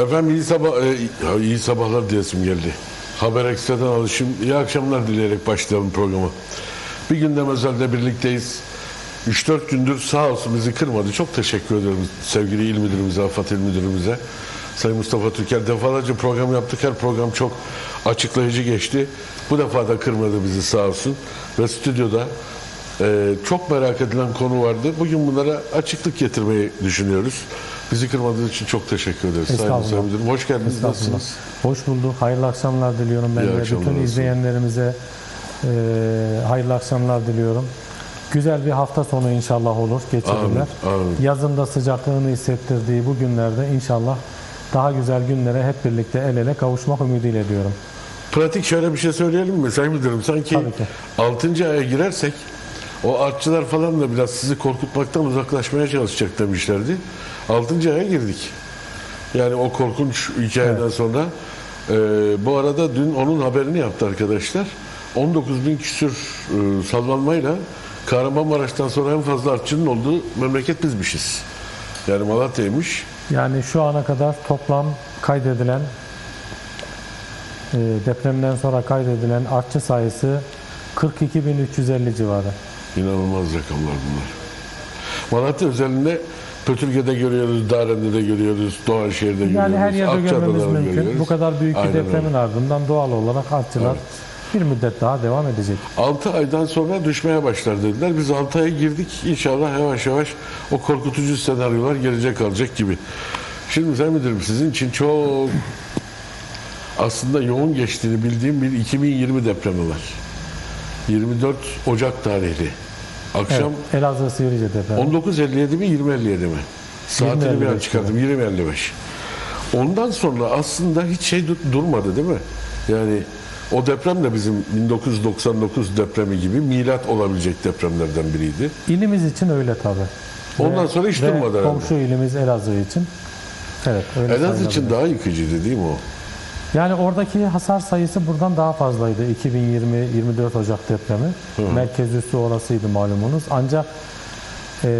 Efendim iyi sabah e, iyi sabahlar diyesim geldi. Haber Ekstra'dan alışım. İyi akşamlar dileyerek başlayalım programa. Bir gündem özelde birlikteyiz. 3-4 gündür sağ olsun bizi kırmadı. Çok teşekkür ederim sevgili il müdürümüze, Afat il müdürümüze. Sayın Mustafa Türker defalarca program yaptık. Her program çok açıklayıcı geçti. Bu defa da kırmadı bizi sağ olsun. Ve stüdyoda ee, çok merak edilen konu vardı. Bugün bunlara açıklık getirmeyi düşünüyoruz. Bizi kırmadığınız için çok teşekkür ederiz. Sayın Estağfurullah. Müdürüm. Hoş geldiniz. Nasılsınız? Hoş bulduk. Hayırlı akşamlar diliyorum ben İyi Bütün olsun. izleyenlerimize e, hayırlı akşamlar diliyorum. Güzel bir hafta sonu inşallah olur geçirirler. Amin, amin. Yazın da sıcaklığını hissettirdiği bu günlerde inşallah daha güzel günlere hep birlikte el ele kavuşmak ümidiyle diyorum. Pratik şöyle bir şey söyleyelim mi Sayın Müdürüm? Sanki Tabii ki. 6. aya girersek o artçılar falan da biraz sizi korkutmaktan uzaklaşmaya çalışacak demişlerdi. 6. aya girdik. Yani o korkunç hikayeden sonra e, bu arada dün onun haberini yaptı arkadaşlar. 19 bin küsür e, sallanmayla Kahramanmaraş'tan sonra en fazla artçının olduğu memleket bizmişiz. Yani Malatya'ymış. Yani şu ana kadar toplam kaydedilen e, depremden sonra kaydedilen artçı sayısı 42.350 civarı. İnanılmaz rakamlar bunlar. Malatya özelinde Pötürge'de görüyoruz, Daren'de görüyoruz, Doğanşehir'de görüyoruz. Yani her yerde Akçaada'da görmemiz mümkün. görüyoruz. Bu kadar büyük bir Aynen depremin öyle. ardından doğal olarak artçılar bir müddet daha devam edecek. 6 aydan sonra düşmeye başlar dediler. Biz 6 aya girdik. İnşallah yavaş yavaş o korkutucu senaryolar gelecek kalacak gibi. Şimdi Sayın Müdürüm sizin için çok aslında yoğun geçtiğini bildiğim bir 2020 depremi var. 24 Ocak tarihli. Akşam Evet, Elazığ Sivrice depremi. 19.57 mi 20.57 mi? Saatini bir an 20.55 çıkardım. 20.55. Ondan sonra aslında hiç şey dur- durmadı değil mi? Yani o deprem de bizim 1999 depremi gibi milat olabilecek depremlerden biriydi. İlimiz için öyle tabi. Ondan sonra hiç durmadı herhalde. Komşu ilimiz Elazığ için. Evet öyle Elazığ için daha yıkıcıydı değil mi o? Yani oradaki hasar sayısı buradan daha fazlaydı. 2020-24 Ocak depremi. Merkez üssü orasıydı malumunuz. Ancak eee,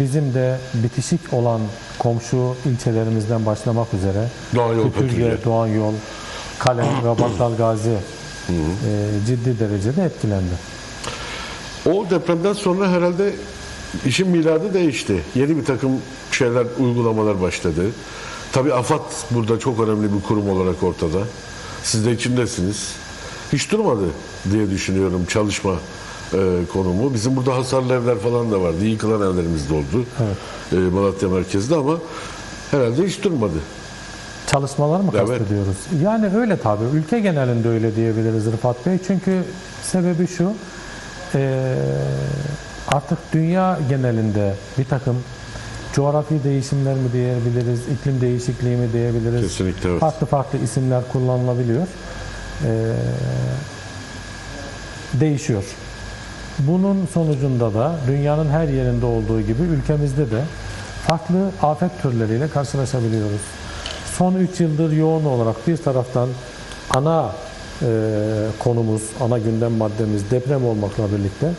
bizim de bitişik olan komşu ilçelerimizden başlamak üzere Doğan Yol Kütürge. Doğan Yol, Kalem ve Battal Gazi eee, ciddi derecede etkilendi. O depremden sonra herhalde işin miladı değişti. Yeni bir takım şeyler, uygulamalar başladı. Tabii AFAD burada çok önemli bir kurum olarak ortada. Siz de içindesiniz. Hiç durmadı diye düşünüyorum çalışma e, konumu. Bizim burada hasarlı evler falan da vardı. Yıkılan evlerimiz de oldu. E, Malatya merkezde ama herhalde hiç durmadı. Çalışmalar mı Evet. kastediyoruz? Yani öyle tabii. Ülke genelinde öyle diyebiliriz Rıfat Bey. Çünkü sebebi şu, eee, artık dünya genelinde bir takım coğrafi değişimler mi diyebiliriz, iklim değişikliği mi diyebiliriz? Kesinlikle evet. Farklı farklı isimler kullanılabiliyor. Eee, değişiyor. Bunun sonucunda da dünyanın her yerinde olduğu gibi ülkemizde de farklı afet türleriyle karşılaşabiliyoruz. Son 3 yıldır yoğun olarak bir taraftan ana e, konumuz, ana gündem maddemiz deprem olmakla birlikte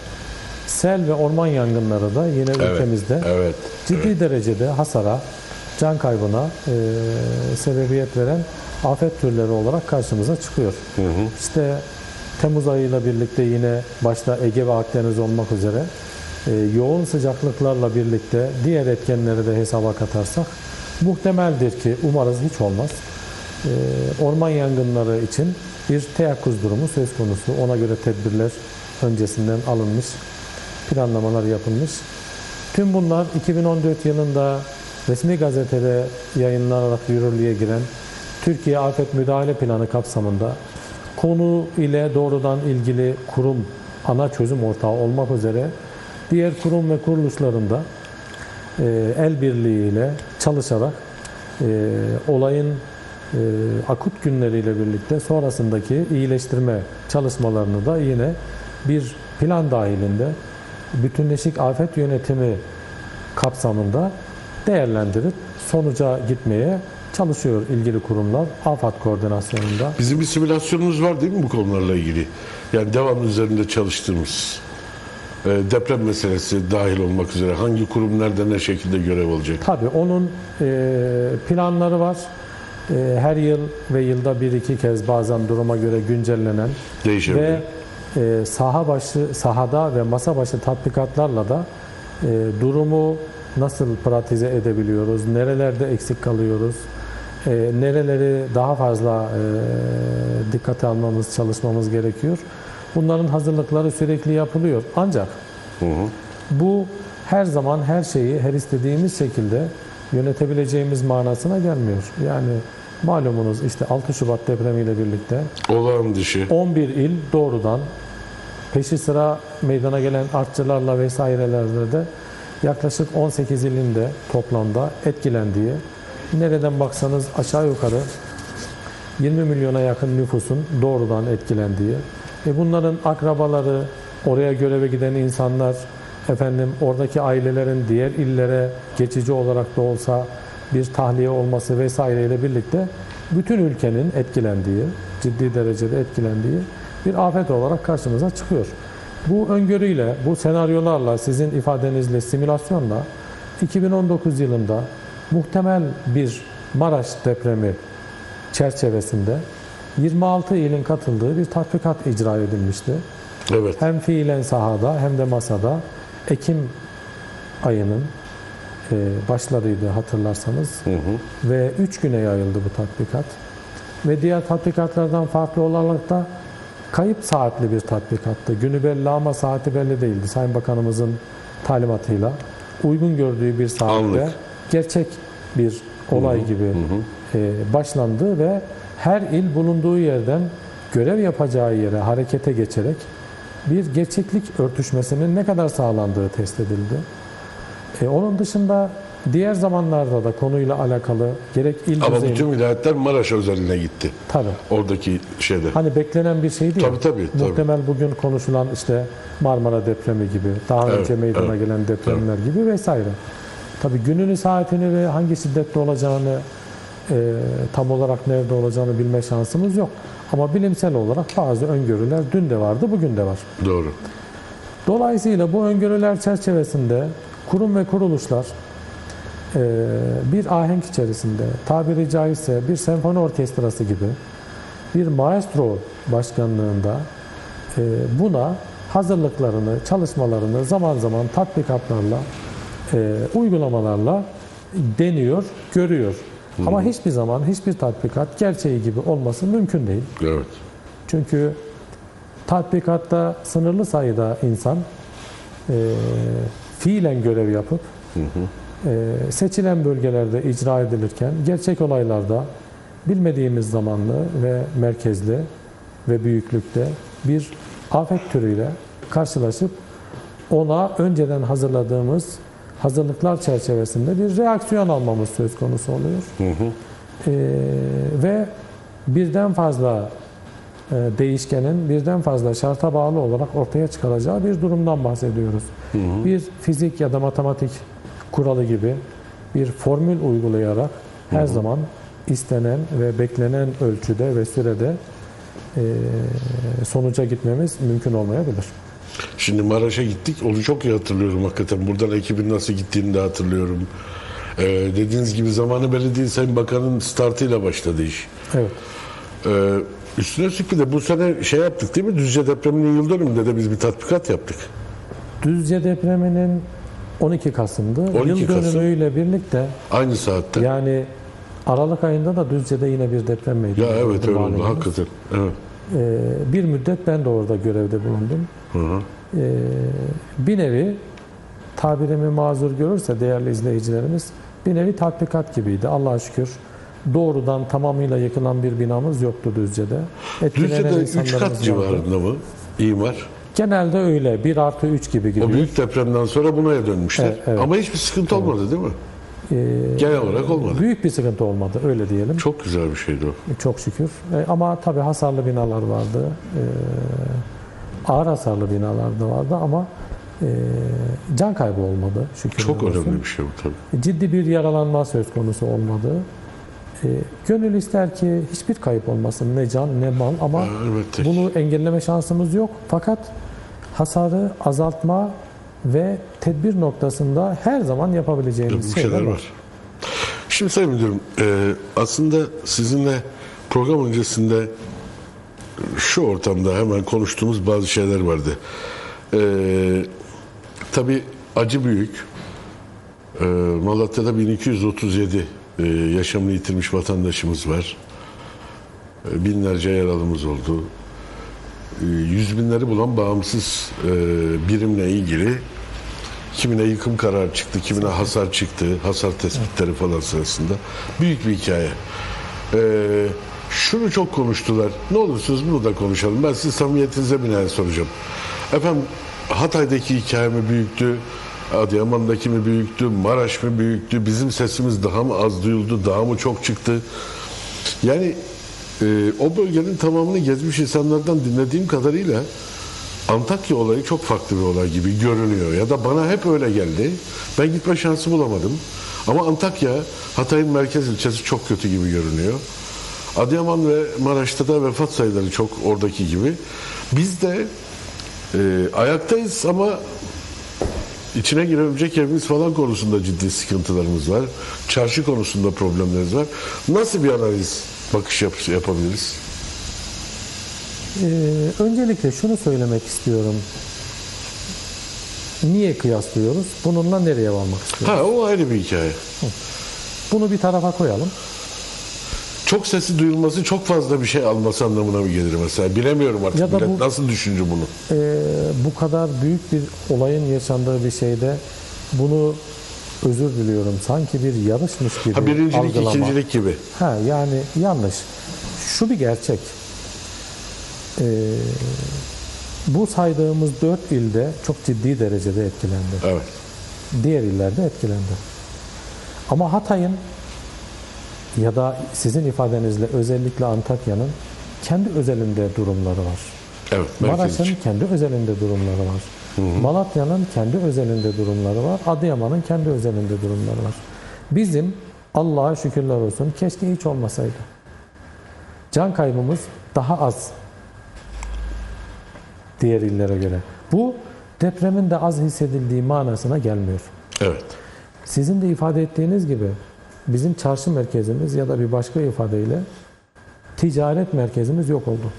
sel ve orman yangınları da yine ülkemizde Evet. ciddi derecede hasara, can kaybına e, sebebiyet veren afet türleri olarak karşımıza çıkıyor. İşte Temmuz ayıyla birlikte yine başta Ege ve Akdeniz olmak üzere e, yoğun sıcaklıklarla birlikte diğer etkenleri de hesaba katarsak muhtemeldir ki umarız hiç olmaz. e, orman yangınları için bir teyakkuz durumu söz konusu. Ona göre tedbirler öncesinden alınmış, planlamalar yapılmış. Tüm bunlar 2014 yılında resmi gazetede yayınlanarak yürürlüğe giren Türkiye Afet Müdahale Planı kapsamında konu ile doğrudan ilgili kurum ana çözüm ortağı olmak üzere diğer kurum ve kuruluşlarında e, el birliğiyle çalışarak e, olayın e, akut günleriyle birlikte sonrasındaki iyileştirme çalışmalarını da yine bir plan dahilinde bütünleşik afet yönetimi kapsamında değerlendirip sonuca gitmeye çalışıyor ilgili kurumlar AFAD koordinasyonunda. Bizim bir simülasyonumuz var değil mi bu konularla ilgili? Yani devamlı üzerinde çalıştığımız. e, deprem meselesi dahil olmak üzere hangi kurum nerede ne şekilde görev alacak? Tabii onun e, planları var. E, her yıl ve yılda bir iki kez bazen duruma göre güncellenen Değişebilir. ve e, saha başı sahada ve masa başı tatbikatlarla da e, durumu nasıl pratize edebiliyoruz, nerelerde eksik kalıyoruz, e, nereleri daha fazla e, dikkate almamız, çalışmamız gerekiyor. Bunların hazırlıkları sürekli yapılıyor. Ancak bu her zaman her şeyi her istediğimiz şekilde yönetebileceğimiz manasına gelmiyor. Yani malumunuz işte 6 Şubat depremiyle birlikte Olağan dışı. 11 il doğrudan peşi sıra meydana gelen artçılarla vesairelerle de yaklaşık 18 ilin de toplamda etkilendiği, nereden baksanız aşağı yukarı 20 milyona yakın nüfusun doğrudan etkilendiği ve bunların akrabaları, oraya göreve giden insanlar, efendim oradaki ailelerin diğer illere geçici olarak da olsa bir tahliye olması vesaireyle birlikte bütün ülkenin etkilendiği, ciddi derecede etkilendiği bir afet olarak karşımıza çıkıyor. Bu öngörüyle, bu senaryolarla, sizin ifadenizle, simülasyonla 2019 yılında muhtemel bir Maraş depremi çerçevesinde 26 ilin katıldığı bir tatbikat icra edilmişti. Evet. Hem fiilen sahada hem de masada Ekim ayının e, başlarıydı hatırlarsanız ve 3 güne yayıldı bu tatbikat. Ve diğer tatbikatlardan farklı olarak da kayıp saatli bir tatbikattı. Günü belli ama saati belli değildi. Sayın Bakanımızın talimatıyla uygun gördüğü bir saatte Anlık. gerçek bir olay gibi e, başlandı ve her il bulunduğu yerden görev yapacağı yere harekete geçerek bir gerçeklik örtüşmesinin ne kadar sağlandığı test edildi. E, onun dışında diğer zamanlarda da konuyla alakalı gerek il Ama düzeyinde bütün vilayetler Maraş özeline gitti. tabii Oradaki şeyde. Hani beklenen bir şeydi ya. Tabii, tabii, tabii. Muhtemel bugün konuşulan işte Marmara depremi gibi, daha Evet, önce meydana evet, gelen depremler gibi vesaire. Tabii gününü, saatini ve hangi şiddette olacağını e, tam olarak nerede olacağını bilme şansımız yok. Ama bilimsel olarak bazı öngörüler dün de vardı, bugün de var. Doğru. Dolayısıyla bu öngörüler çerçevesinde kurum ve kuruluşlar e, bir ahenk içerisinde tabiri caizse bir senfoni orkestrası gibi bir maestro başkanlığında e, buna hazırlıklarını, çalışmalarını zaman zaman tatbikatlarla, e, uygulamalarla deniyor, görüyor. Ama hiçbir zaman hiçbir tatbikat gerçeği gibi olması mümkün değil. Evet. Çünkü tatbikatta sınırlı sayıda insan e, fiilen görev yapıp e, seçilen bölgelerde icra edilirken gerçek olaylarda bilmediğimiz zamanlı ve merkezli ve büyüklükte bir afet türüyle karşılaşıp ona önceden hazırladığımız hazırlıklar çerçevesinde bir reaksiyon almamız söz konusu oluyor. E, ve birden fazla değişkenin birden fazla şarta bağlı olarak ortaya çıkaracağı bir durumdan bahsediyoruz. Bir fizik ya da matematik kuralı gibi bir formül uygulayarak her zaman istenen ve beklenen ölçüde ve sürede e, sonuca gitmemiz mümkün olmayabilir. Şimdi Maraş'a gittik. Onu çok iyi hatırlıyorum hakikaten. Buradan ekibin nasıl gittiğini de hatırlıyorum. Ee, dediğiniz gibi zamanı belli değil. Sayın Bakan'ın startıyla başladı iş. Evet. Ee, üstüne üstlük bir de bu sene şey yaptık değil mi? Düzce depreminin yıl dönümünde de biz bir tatbikat yaptık. Düzce depreminin 12 Kasım'dı. 12 Yıl Kasım. dönümüyle birlikte Aynı saatte. Ya, yani Aralık ayında da Düzce'de yine bir deprem meydana geldi evet öyle oldu hakikaten. Evet. Ee, bir müddet ben de orada görevde bulundum. Ee, bir nevi tabirimi mazur görürse değerli izleyicilerimiz bir nevi tatbikat gibiydi. Allah'a şükür doğrudan tamamıyla yıkılan bir binamız yoktu Düzce'de. Etkilenen Düzce'de 3 insanlarımız kat vardı. civarında mı? İmar. Genelde öyle. 1 artı 3 gibi O gidiyor. büyük depremden sonra buna dönmüşler. Evet, evet. Ama hiçbir sıkıntı olmadı değil mi? Ee, Genel olarak olmadı. büyük bir sıkıntı olmadı öyle diyelim. Çok güzel bir şeydi o. Çok şükür. E, ama tabii hasarlı binalar vardı. E, ağır hasarlı binalar da vardı ama e, can kaybı olmadı şükür. Çok önemli bir şey bu tabii. Ciddi bir yaralanma söz konusu olmadı. E, gönül ister ki hiçbir kayıp olmasın ne can ne mal ama elbette. bunu engelleme şansımız yok. Fakat hasarı azaltma ve tedbir noktasında her zaman yapabileceğimiz şeyler şeyler var. var. Şimdi Sayın Müdürüm, e, aslında sizinle program öncesinde şu ortamda hemen konuştuğumuz bazı şeyler vardı. E, tabii acı büyük. E, Malatya'da 1237 e, yaşamını yitirmiş vatandaşımız var. E, binlerce yaralımız oldu. E, yüz binleri bulan bağımsız e, birimle ilgili Kimine yıkım kararı çıktı, kimine hasar çıktı, hasar tespitleri falan sırasında. Büyük bir hikaye. Ee, şunu çok konuştular. Ne olursunuz bunu da konuşalım. Ben sizin samimiyetinize binaen soracağım. Efendim Hatay'daki hikaye mi büyüktü? Adıyaman'daki mi büyüktü? Maraş mı büyüktü? Bizim sesimiz daha mı az duyuldu? Daha mı çok çıktı? Yani e, o bölgenin tamamını gezmiş insanlardan dinlediğim kadarıyla Antakya olayı çok farklı bir olay gibi görünüyor ya da bana hep öyle geldi. Ben gitme şansı bulamadım. Ama Antakya, Hatay'ın merkez ilçesi çok kötü gibi görünüyor. Adıyaman ve Maraş'ta da vefat sayıları çok oradaki gibi. Biz de e, ayaktayız ama içine girebilecek evimiz falan konusunda ciddi sıkıntılarımız var. Çarşı konusunda problemlerimiz var. Nasıl bir analiz, bakış yap- yapabiliriz? Ee, öncelikle şunu söylemek istiyorum. Niye kıyaslıyoruz? Bununla nereye varmak istiyoruz? Ha o ayrı bir hikaye. Bunu bir tarafa koyalım. Çok sesi duyulması çok fazla bir şey alması anlamına mı gelir mesela? Bilemiyorum artık Ya da bu- nasıl düşünür bunu. Ee, bu kadar büyük bir olayın yaşandığı bir şeyde bunu özür diliyorum. Sanki bir yarışmış gibi Ha birincilik, algılama. ikincilik gibi. Ha yani yanlış. Şu bir gerçek. Ee, bu saydığımız dört ilde çok ciddi derecede etkilendi. Evet. Diğer illerde etkilendi. Ama Hatay'ın ya da sizin ifadenizle özellikle Antakya'nın kendi özelinde durumları var. Evet. Maraş'ın kendi özelinde durumları var. Malatya'nın kendi özelinde durumları var. Adıyaman'ın kendi özelinde durumları var. Bizim Allah'a şükürler olsun keşke hiç olmasaydı. Can kaybımız daha az diğer illere göre. Bu depremin de az hissedildiği manasına gelmiyor. Evet. Sizin de ifade ettiğiniz gibi bizim çarşı merkezimiz ya da bir başka ifadeyle ticaret merkezimiz yok oldu.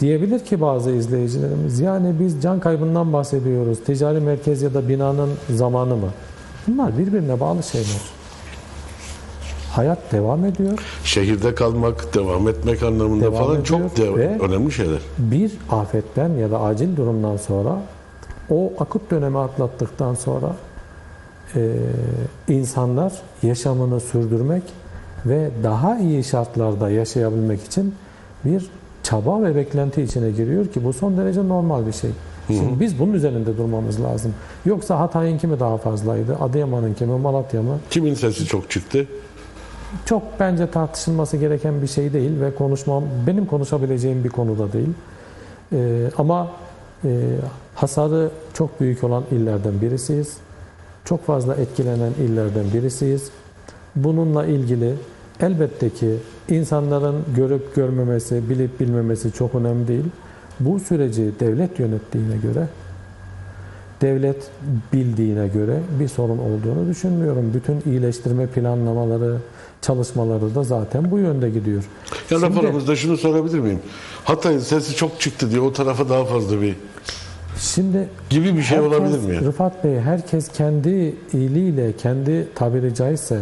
Diyebilir ki bazı izleyicilerimiz yani biz can kaybından bahsediyoruz. Ticari merkez ya da binanın zamanı mı? Bunlar birbirine bağlı şeyler. Hayat devam ediyor. Şehirde kalmak, devam etmek anlamında Devam falan çok de- önemli şeyler. Bir afetten ya da acil durumdan sonra o akut dönemi atlattıktan sonra insanlar yaşamını sürdürmek ve daha iyi şartlarda yaşayabilmek için bir çaba ve beklenti içine giriyor ki bu son derece normal bir şey. Şimdi biz bunun üzerinde durmamız lazım. Yoksa Hatay'ın kimi daha fazlaydı, Adıyaman'ın kimi, Malatya mı? Kimin sesi çok çıktı? çok bence tartışılması gereken bir şey değil ve konuşmam benim konuşabileceğim bir konuda değil. Ee, ama e, hasarı çok büyük olan illerden birisiyiz. Çok fazla etkilenen illerden birisiyiz. Bununla ilgili elbette ki insanların görüp görmemesi, bilip bilmemesi çok önemli değil. Bu süreci devlet yönettiğine göre devlet bildiğine göre bir sorun olduğunu düşünmüyorum. Bütün iyileştirme planlamaları, çalışmaları da zaten bu yönde gidiyor. Ya Şimdi- raporumuzda şunu sorabilir miyim? Hatay'ın sesi çok çıktı diye o tarafa daha fazla bir Şimdi gibi bir şey herkes- olabilir mi? ya? Rıfat Bey herkes kendi iyiliğiyle, kendi tabiri caizse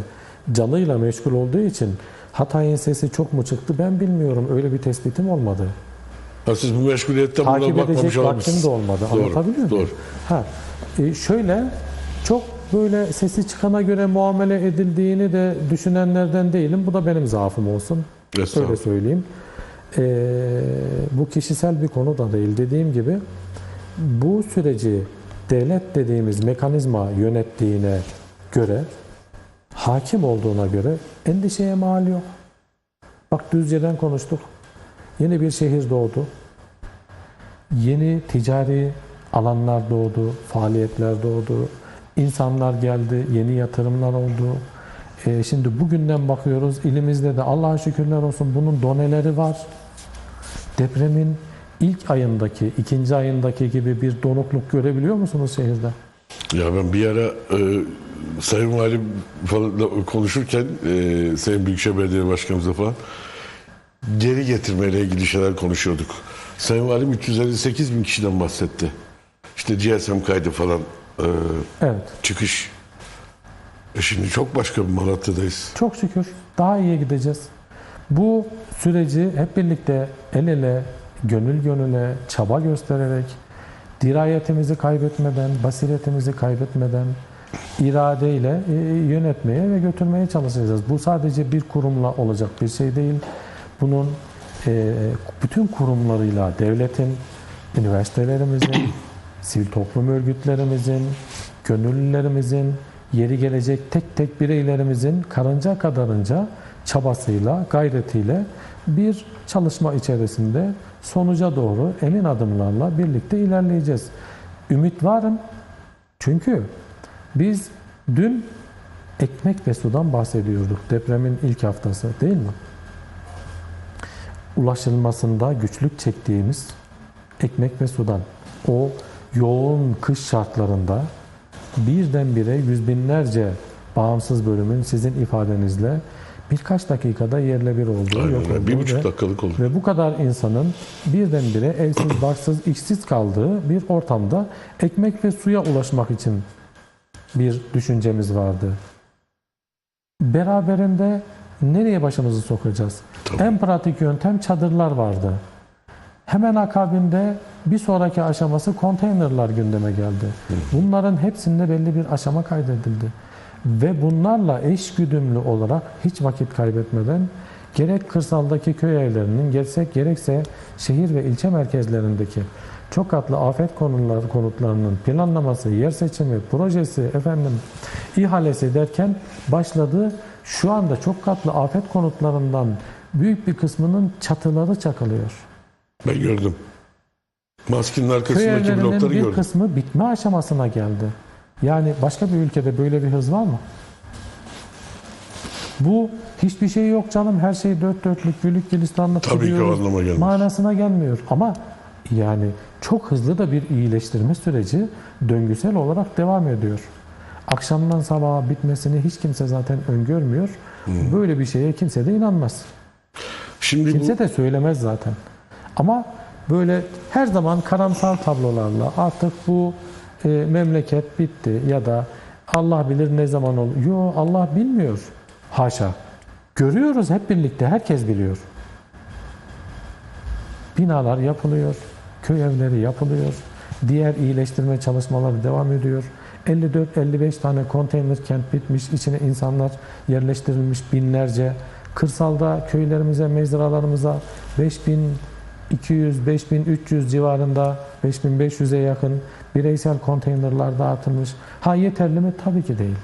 canıyla meşgul olduğu için Hatay'ın sesi çok mu çıktı ben bilmiyorum. Öyle bir tespitim olmadı. Ha, siz bu meşguliyetten buna Takip bakmamış edecek vaktim de olmadı. Doğru, Anlatabiliyor muyum? doğru. Ha, e, şöyle çok böyle sesi çıkana göre muamele edildiğini de düşünenlerden değilim. Bu da benim zaafım olsun. Öyle söyleyeyim. E, bu kişisel bir konu da değil. Dediğim gibi bu süreci devlet dediğimiz mekanizma yönettiğine göre hakim olduğuna göre endişeye mal yok. Bak Düzce'den konuştuk. Yeni bir şehir doğdu. Yeni ticari alanlar doğdu, faaliyetler doğdu. İnsanlar geldi, yeni yatırımlar oldu. Ee, şimdi bugünden bakıyoruz ilimizde de Allah'a şükürler olsun bunun doneleri var. Depremin ilk ayındaki, ikinci ayındaki gibi bir donukluk görebiliyor musunuz şehirde? Ya ben bir ara e, Sayın Valim falan konuşurken e, Sayın Büyükşehir Belediye Başkanımızla falan geri getirmeyle ilgili şeyler konuşuyorduk. Sayın Valim 358 bin kişiden bahsetti. İşte GSM kaydı falan e, Evet. çıkış. E şimdi çok başka bir Malatya'dayız. Çok şükür daha iyiye gideceğiz. Bu süreci hep birlikte el ele, gönül gönüle, çaba göstererek, dirayetimizi kaybetmeden, basiretimizi kaybetmeden, iradeyle e, yönetmeye ve götürmeye çalışacağız. Bu sadece bir kurumla olacak bir şey değil. Bunun e, bütün kurumlarıyla, devletin, üniversitelerimizin, sivil toplum örgütlerimizin, gönüllülerimizin, yeri gelecek tek tek bireylerimizin karınca kadarınca çabasıyla, gayretiyle bir çalışma içerisinde sonuca doğru emin adımlarla birlikte ilerleyeceğiz. Ümit varım. Çünkü biz dün ekmek ve sudan bahsediyorduk depremin ilk haftası değil mi? Ulaşılmasında güçlük çektiğimiz ekmek ve sudan o yoğun kış şartlarında birdenbire yüz binlerce bağımsız bölümün sizin ifadenizle birkaç dakikada yerle bir olduğu Aynen yok öyle. Bir olduğu buçuk ve- dakikalık oldu. ve bu kadar insanın birdenbire evsiz, barksız, işsiz kaldığı bir ortamda ekmek ve suya ulaşmak için bir düşüncemiz vardı. Beraberinde nereye başımızı sokacağız? Tabii. En pratik yöntem çadırlar vardı. Hemen akabinde bir sonraki aşaması konteynerlar gündeme geldi. Bunların hepsinde belli bir aşama kaydedildi. Ve bunlarla eş güdümlü olarak hiç vakit kaybetmeden gerek kırsaldaki köy evlerinin gerek gerekse şehir ve ilçe merkezlerindeki çok katlı afet konuları konutlarının planlaması, yer seçimi, projesi, efendim ihalesi derken başladı. Şu anda çok katlı afet konutlarından büyük bir kısmının çatıları çakılıyor. Ben gördüm. Maskinin Köy arkasındaki blokları bir gördüm. kısmı bitme aşamasına geldi. Yani başka bir ülkede böyle bir hız var mı? Bu hiçbir şey yok canım her şey dört dörtlük gülük gülistanlık Tabii ki o anlama gelmez. manasına gelmiyor. Ama yani çok hızlı da bir iyileştirme süreci döngüsel olarak devam ediyor. Akşamdan sabaha bitmesini hiç kimse zaten öngörmüyor. Hmm. Böyle bir şeye kimse de inanmaz. Şimdi bu Kimse de söylemez zaten. Ama böyle her zaman karamsar tablolarla artık bu e, memleket bitti ya da Allah bilir ne zaman olur. Yo Allah bilmiyor. Haşa. Görüyoruz hep birlikte herkes biliyor. Binalar yapılıyor, köy evleri yapılıyor, diğer iyileştirme çalışmaları devam ediyor. 54-55 tane konteyner kent bitmiş, içine insanlar yerleştirilmiş binlerce. Kırsalda köylerimize, mezralarımıza 5200-5300 civarında 5500'e yakın bireysel konteynerlar dağıtılmış. Ha yeterli mi? Tabii ki değil.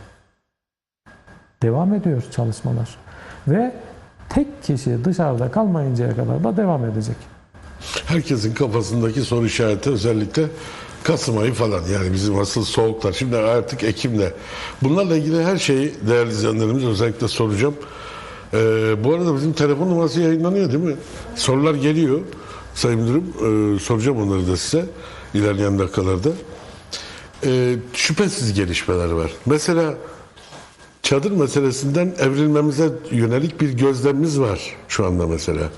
Devam ediyor çalışmalar. Ve tek kişi dışarıda kalmayıncaya kadar da devam edecek. herkesin kafasındaki soru işareti özellikle Kasım ayı falan yani bizim asıl soğuklar. Şimdi artık Ekim'de. Bunlarla ilgili her şeyi değerli izleyenlerimiz özellikle soracağım. Ee, bu arada bizim telefon numarası yayınlanıyor değil mi? Sorular geliyor. Sayın Müdürüm e, soracağım onları da size ilerleyen dakikalarda. Ee, şüphesiz gelişmeler var. Mesela çadır meselesinden evrilmemize yönelik bir gözlemimiz var şu anda mesela.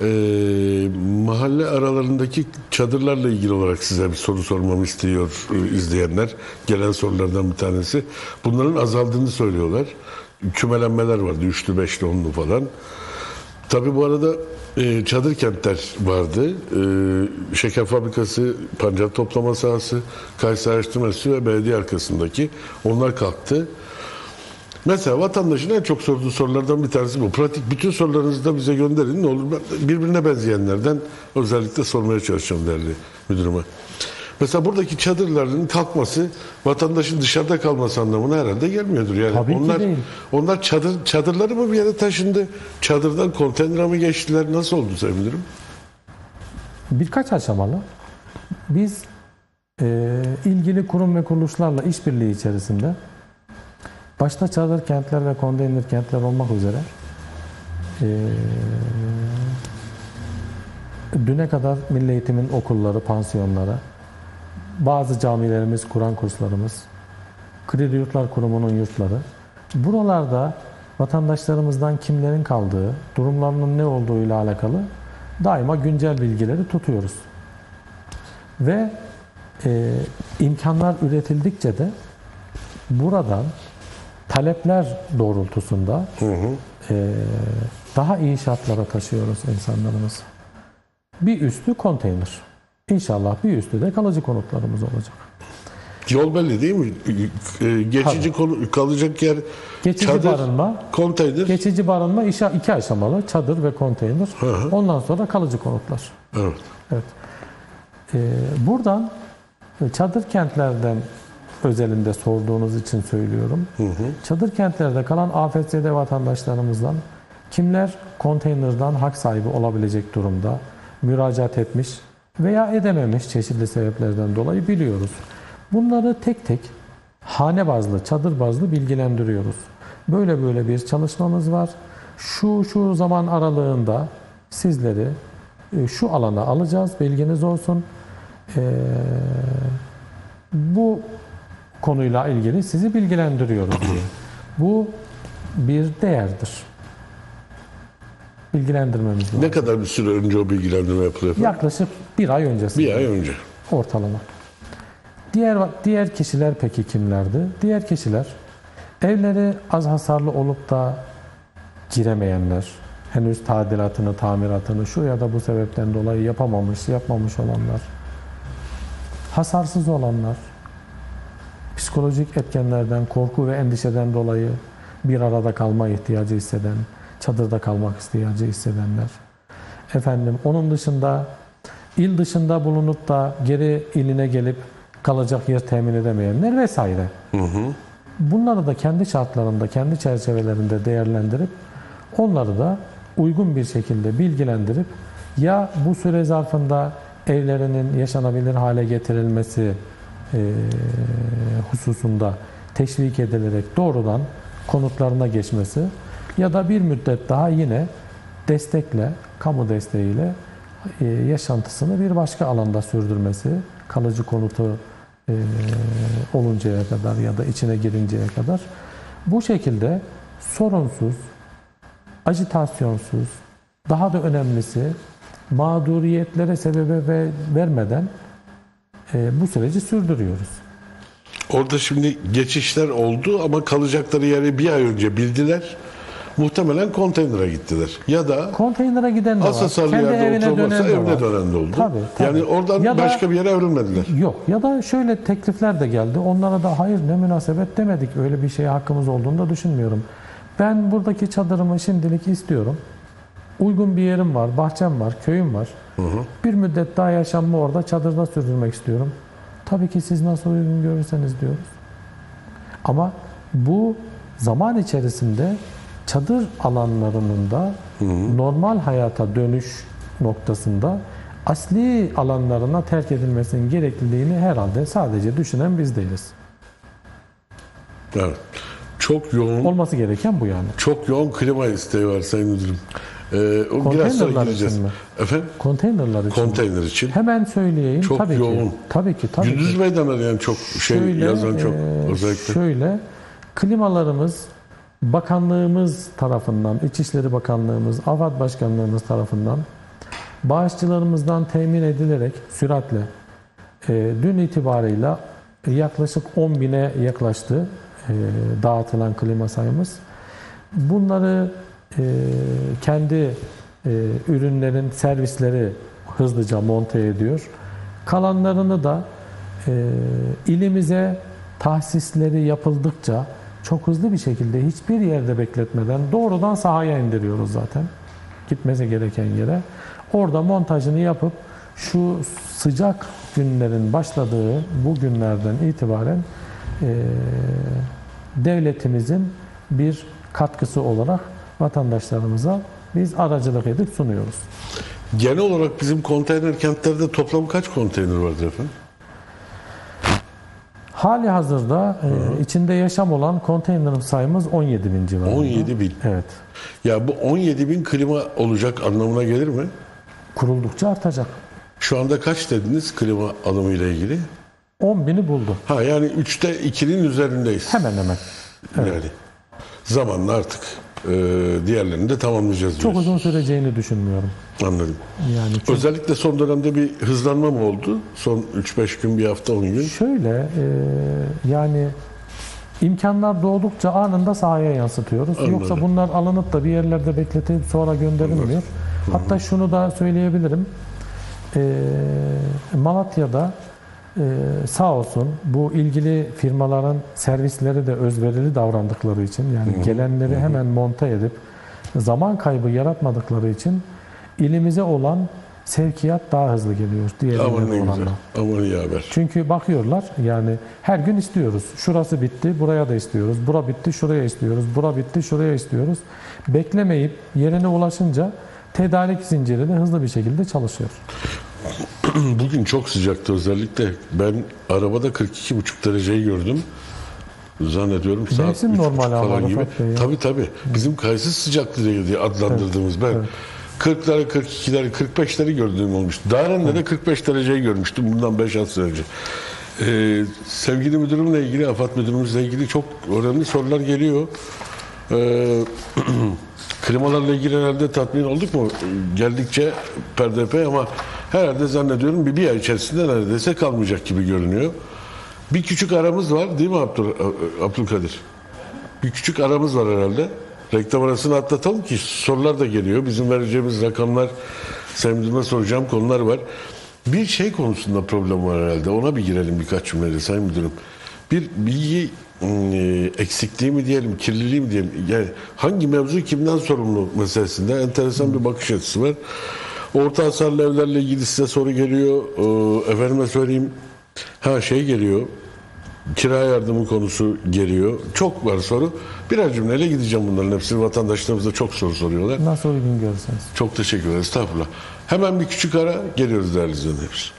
Ee, mahalle aralarındaki çadırlarla ilgili olarak size bir soru sormamı istiyor e, izleyenler. Gelen sorulardan bir tanesi. Bunların azaldığını söylüyorlar. Kümelenmeler vardı. Üçlü, beşli, onlu falan. Tabi bu arada e, çadır kentler vardı. E, şeker fabrikası, pancar toplama sahası, Kayseri Araştırma ve belediye arkasındaki. Onlar kalktı. Mesela vatandaşın en çok sorduğu sorulardan bir tanesi bu. Pratik bütün sorularınızı da bize gönderin. Ne olur birbirine benzeyenlerden özellikle sormaya çalışacağım değerli müdürüme. Mesela buradaki çadırların kalkması vatandaşın dışarıda kalması anlamına herhalde gelmiyordur. Yani Tabii ki onlar değil. onlar çadır çadırları mı bir yere taşındı? Çadırdan konteynere mi geçtiler? Nasıl oldu Müdürüm? Birkaç aşamalı. Biz e, ilgili kurum ve kuruluşlarla işbirliği içerisinde başta çadır kentler ve konteyner kentler olmak üzere e, düne kadar milli eğitimin okulları, pansiyonları, bazı camilerimiz, Kur'an kurslarımız, Kredi Yurtlar Kurumu'nun yurtları. Buralarda vatandaşlarımızdan kimlerin kaldığı, durumlarının ne olduğuyla alakalı daima güncel bilgileri tutuyoruz. Ve e, imkanlar üretildikçe de buradan talepler doğrultusunda e, daha iyi şartlara taşıyoruz insanlarımızı. Bir üstü konteyner. İnşallah bir üstü de kalıcı konutlarımız olacak. Yol belli değil mi? Ee, Geçici konu, kalacak yer Geçici çadır, barınma, konteyner. geçici barınma iki aşamalı. Çadır ve konteyner. hı. Ondan sonra kalıcı konutlar. evet. Evet. Ee, buradan e, çadır kentlerden özelinde sorduğunuz için söylüyorum. Çadır kentlerde kalan AFS'de vatandaşlarımızdan kimler konteynerdan hak sahibi olabilecek durumda müracaat etmiş veya edememiş çeşitli sebeplerden dolayı biliyoruz. Bunları tek tek hane bazlı, çadır bazlı bilgilendiriyoruz. Böyle böyle bir çalışmamız var. Şu şu zaman aralığında sizleri e, şu alana alacağız. Bilginiz olsun. Ee, bu konuyla ilgili sizi bilgilendiriyoruz diye. Bu bir değerdir. Bilgilendirmemiz lazım. Ne kadar bir süre önce o bilgilendirme yapılıyor? efendim? Yaklaşık bir ay öncesi. Bir ay önce. ortalama. Diğer diğer kişiler peki kimlerdi? Diğer kişiler evleri az hasarlı olup da giremeyenler, henüz tadilatını, tamiratını şu ya da bu sebepten dolayı yapamamış, yapmamış olanlar, hasarsız olanlar, psikolojik etkenlerden, korku ve endişeden dolayı bir arada kalma ihtiyacı hisseden, çadırda kalmak ihtiyacı hissedenler. Efendim onun dışında il dışında bulunup da geri iline gelip kalacak yer temin edemeyenler vesaire. Bunları da kendi şartlarında, kendi çerçevelerinde değerlendirip onları da uygun bir şekilde bilgilendirip ya bu süre zarfında evlerinin yaşanabilir hale getirilmesi e, hususunda teşvik edilerek doğrudan konutlarına geçmesi ya da bir müddet daha yine destekle, kamu desteğiyle e, yaşantısını bir başka alanda sürdürmesi, kalıcı konutu e, oluncaya kadar ya da içine girinceye kadar bu şekilde sorunsuz, ajitasyonsuz, daha da önemlisi mağduriyetlere sebebe ve vermeden e, bu süreci sürdürüyoruz. Orada şimdi geçişler oldu ama kalacakları yeri bir ay önce bildiler. Muhtemelen konteynere gittiler. Ya da Konteynere giden de var. kendi evine dönen de evine dönen de oldu. Tabii, tabii. Yani oradan Ya da- başka bir yere evrilmediler. Yok ya da şöyle teklifler de geldi. Onlara da hayır ne münasebet demedik. Öyle bir şeye hakkımız olduğunu da düşünmüyorum. Ben buradaki çadırımı şimdilik istiyorum. Uygun bir yerim var, bahçem var, köyüm var. Bir müddet daha yaşamımı orada çadırda sürdürmek istiyorum. Tabii ki siz nasıl uygun görürseniz diyoruz. Ama bu zaman içerisinde çadır alanlarının da normal hayata dönüş noktasında asli alanlarına terk edilmesinin gerekliliğini herhalde sadece düşünen biz değiliz. Evet. Çok yoğun Olması gereken bu yani. çok yoğun klima isteği var Sayın Müdürüm. Ee, o biraz sonra gireceğiz. için mi? Efendim? Konteynerler için. Konteyner için. Hemen söyleyeyim. Çok tabii yoğun. ki. Tabii ki. Tabii Gündüz ki. meydanları yani çok şey yazan çok e, özellikle. Şöyle, klimalarımız bakanlığımız tarafından, İçişleri Bakanlığımız, AFAD Başkanlığımız tarafından bağışçılarımızdan temin edilerek süratle e, dün itibarıyla yaklaşık 10 bine yaklaştı e, dağıtılan klima sayımız. Bunları e, kendi e, ürünlerin servisleri hızlıca monte ediyor. Kalanlarını da e, ilimize tahsisleri yapıldıkça çok hızlı bir şekilde hiçbir yerde bekletmeden doğrudan sahaya indiriyoruz zaten. Gitmesi gereken yere. Orada montajını yapıp şu sıcak günlerin başladığı bu günlerden itibaren e, devletimizin bir katkısı olarak vatandaşlarımıza biz aracılık edip sunuyoruz. Genel olarak bizim konteyner kentlerde toplam kaç konteyner vardır efendim? Hali hazırda e, içinde yaşam olan konteyner sayımız 17 bin civarında. 17 bin. Evet. Ya bu 17 bin klima olacak anlamına gelir mi? kuruldukça artacak. Şu anda kaç dediniz klima alımı ile ilgili? 10 bini buldu. Ha yani 3'te 2'nin üzerindeyiz. Hemen hemen. Yani zamanla artık e, diğerlerini de tamamlayacağız Çok diyoruz. uzun süreceğini düşünmüyorum. Anladım. Yani çünkü Özellikle son dönemde bir hızlanma mı oldu? Son 3-5 gün, bir hafta, 10 gün. şöyle e, yani imkanlar doğdukça anında sahaya yansıtıyoruz. Anladım. Yoksa bunlar alınıp da bir yerlerde bekletilip sonra gönderilmiyor. Hatta şunu da söyleyebilirim. E, Malatya'da e, sağ olsun bu ilgili firmaların servisleri de özverili davrandıkları için yani gelenleri hemen monte edip zaman kaybı yaratmadıkları için ilimize olan sevkiyat daha hızlı geliyor diğer Aman ne illere güzel. oranla. Aman iyi haber. Çünkü bakıyorlar yani her gün istiyoruz. Şurası bitti, buraya da istiyoruz. Bura bitti, şuraya istiyoruz. Bura bitti, şuraya istiyoruz. Beklemeyip yerine ulaşınca tedarik zinciri de hızlı bir şekilde çalışıyor. Bugün çok sıcaktı özellikle. Ben arabada 42,5 dereceyi gördüm. Zannediyorum saat Mevsim 3,5 normali ama falan gibi. Ya. Tabii tabii. Bizim kayısı sıcaklığı diye adlandırdığımız ben. 40'ları, 42'leri, 45'leri gördüğüm olmuştu. Daren'de de 45 dereceyi görmüştüm bundan 5-6 sene önce. Ee, sevgili müdürümle ilgili, AFAD müdürümüzle ilgili çok önemli sorular geliyor. Ee, klimalarla ilgili herhalde tatmin olduk mu? Geldikçe perdepey ama herhalde zannediyorum bir, bir ay içerisinde neredeyse kalmayacak gibi görünüyor. Bir küçük aramız var değil mi Abdül, Abdülkadir? Bir küçük aramız var herhalde. Reklam arasını atlatalım ki sorular da geliyor. Bizim vereceğimiz rakamlar, Sayın soracağım konular var. Bir şey konusunda problem var herhalde. Ona bir girelim birkaç cümleyle Sayın Müdürüm. Bir bilgi e, eksikliği mi diyelim, kirliliği mi diyelim. Yani hangi mevzu kimden sorumlu meselesinde enteresan bir bakış açısı var. Orta hasarlı evlerle ilgili size soru geliyor. Ee, efendime söyleyeyim. Ha şey geliyor. Kira yardımı konusu geliyor. Çok var soru. Birer cümleyle gideceğim bunların hepsini. Vatandaşlarımız da çok soru soruyorlar. Nasıl uygun görürseniz. Çok teşekkür ederiz. Estağfurullah. Hemen bir küçük ara geliyoruz değerli izleyenlerimiz.